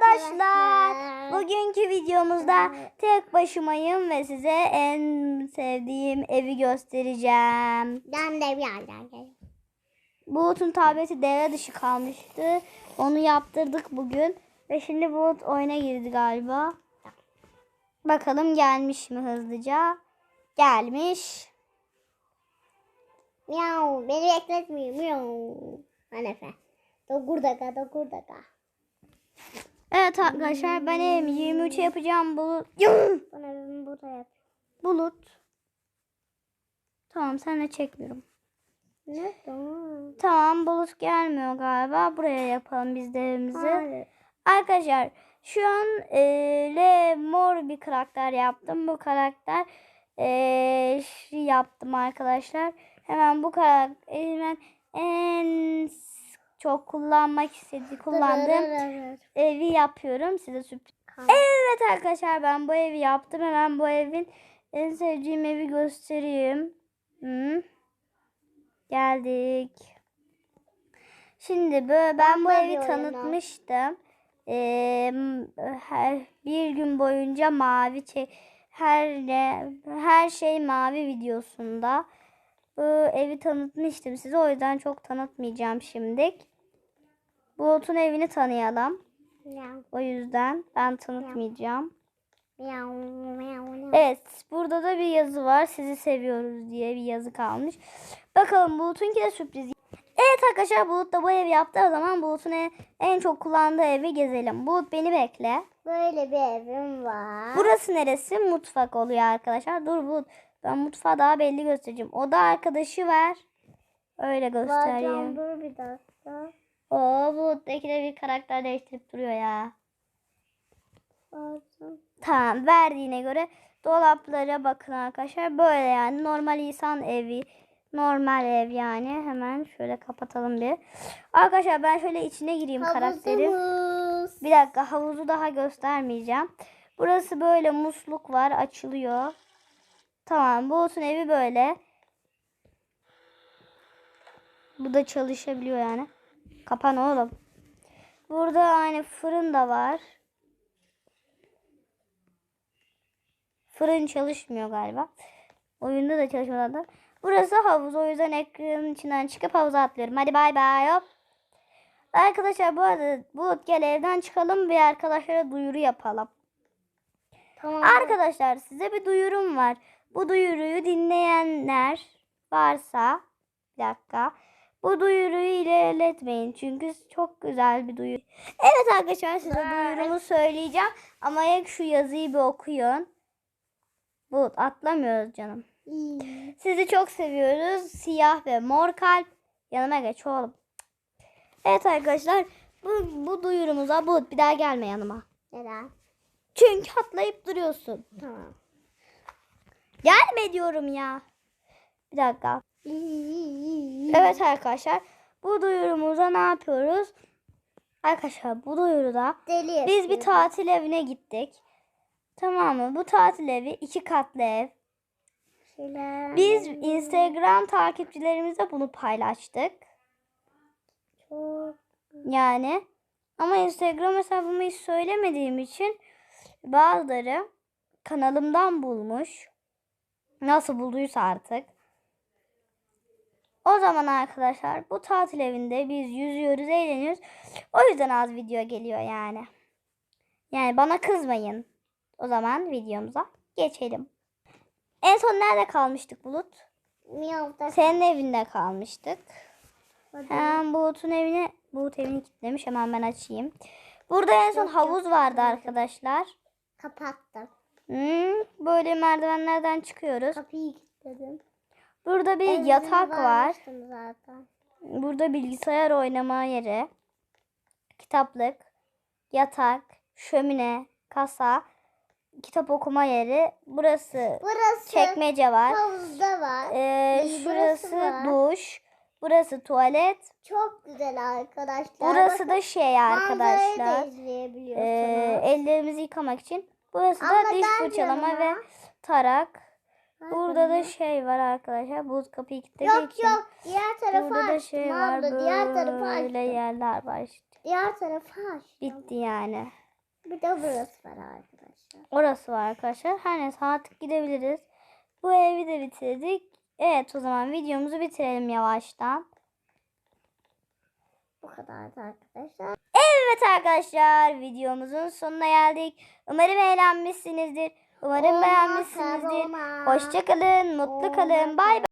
arkadaşlar. Bugünkü videomuzda tek başımayım ve size en sevdiğim evi göstereceğim. Ben de bir yerden geldim. Bulut'un tableti devre dışı kalmıştı. Onu yaptırdık bugün. Ve şimdi Bulut oyuna girdi galiba. Bakalım gelmiş mi hızlıca? Gelmiş. Miau. Beni bekletmiyor. Miau. Hanefe. Dokur daka dokur daka. Evet arkadaşlar ben evimi 23'e yapacağım. Bulut. Ben burada yap. Bulut. Tamam senle çekmiyorum. Ne? Tamam. Tamam bulut gelmiyor galiba. Buraya yapalım biz de evimizi. Hayır. Arkadaşlar şu an e, L mor bir karakter yaptım. Bu karakter e, yaptım arkadaşlar. Hemen bu karakter hemen en çok kullanmak istediği kullandığım evi yapıyorum. Size sürpriz. Evet arkadaşlar ben bu evi yaptım. Hemen bu evin en sevdiğim evi göstereyim. Hı. Geldik. Şimdi böyle ben bu evi tanıtmıştım. Ee, her bir gün boyunca mavi çek her ne her şey mavi videosunda bu evi tanıtmıştım size o yüzden çok tanıtmayacağım şimdilik. Bulut'un evini tanıyalım. Miau. O yüzden ben tanıtmayacağım. Miau. Miau. miau. Evet, burada da bir yazı var. Sizi seviyoruz diye bir yazı kalmış. Bakalım Bulut'unki de sürpriz. Evet arkadaşlar Bulut da bu evi yaptı. O zaman Bulut'un en, en çok kullandığı evi gezelim. Bulut beni bekle. Böyle bir evim var. Burası neresi? Mutfak oluyor arkadaşlar. Dur Bulut. Ben mutfağı daha belli göstereceğim. Oda arkadaşı ver. Öyle Bazen göstereyim. dur bir dakika. Oo Bulut'taki de bir karakter değiştirip duruyor ya. Bazen. Tamam verdiğine göre dolaplara bakın arkadaşlar. Böyle yani normal insan evi. Normal ev yani. Hemen şöyle kapatalım bir. Arkadaşlar ben şöyle içine gireyim. Havuzumuz. Bir dakika havuzu daha göstermeyeceğim. Burası böyle musluk var açılıyor. Tamam Bulut'un evi böyle. Bu da çalışabiliyor yani. Kapan oğlum. Burada aynı fırın da var. Fırın çalışmıyor galiba. Oyunda da çalışmadan. Burası havuz. O yüzden ekranın içinden çıkıp havuza atlıyorum. Hadi bay bay hop. Arkadaşlar bu arada Bulut gel evden çıkalım ve arkadaşlara duyuru yapalım. Tamam. Arkadaşlar size bir duyurum var. Bu duyuruyu dinleyenler varsa bir dakika. Bu duyuruyu ilerletmeyin. Çünkü çok güzel bir duyuru. Evet arkadaşlar size duyurumu söyleyeceğim. Ama ilk şu yazıyı bir okuyun. Bulut atlamıyoruz canım. Sizi çok seviyoruz. Siyah ve mor kalp. Yanıma geç oğlum. Evet arkadaşlar. Bu, bu duyurumuza Bulut bir daha gelme yanıma. Neden? Çünkü atlayıp duruyorsun. Tamam. Gelme diyorum ya. Bir dakika. Evet arkadaşlar. Bu duyurumuza ne yapıyoruz? Arkadaşlar bu duyuruda Deli biz bir tatil evine gittik. Tamam mı? Bu tatil evi iki katlı ev. Şeyler- Biz Instagram takipçilerimizle bunu paylaştık. Çok Yani ama Instagram hesabımı hiç söylemediğim için bazıları kanalımdan bulmuş. Nasıl bulduysa artık. O zaman arkadaşlar bu tatil evinde biz yüzüyoruz, eğleniyoruz. O yüzden az video geliyor yani. Yani bana kızmayın. O zaman videomuza geçelim. En son nerede kalmıştık Bulut? Miyavda. Senin evinde kalmıştık. Hadi. Hemen Bulut'un evini, Bulut evini kilitlemiş. Hemen ben açayım. Burada en son havuz vardı arkadaşlar. Kapattım. Hmm, böyle merdivenlerden çıkıyoruz. Kapıyı kilitledim. Burada bir Evde yatak var. Zaten. Burada bilgisayar oynama yeri. Kitaplık, yatak, şömine, kasa, kitap okuma yeri. Burası Burası çekmece var. havuzda var. Ee, burası şurası var. duş. Burası tuvalet. Çok güzel arkadaşlar. Burası Bakın, da şey da arkadaşlar. Ee, ellerimizi yıkamak için. Burası da Ama diş gel fırçalama ve tarak. Burada da şey var arkadaşlar. Buz kapıyı kilitlediği Yok için. yok. Diğer tarafı Burada da açtım şey var. abla. Diğer Böyle açtım. yerler var işte. Diğer tarafı açtım. Bitti yani. Bir de burası var arkadaşlar. Orası var arkadaşlar. Her neyse artık gidebiliriz. Bu evi de bitirdik. Evet o zaman videomuzu bitirelim yavaştan. Bu kadardı arkadaşlar. Evet arkadaşlar videomuzun sonuna geldik. Umarım eğlenmişsinizdir. Umarım beğenmişsinizdir. Hoşçakalın, mutlu kalın. Bay bay.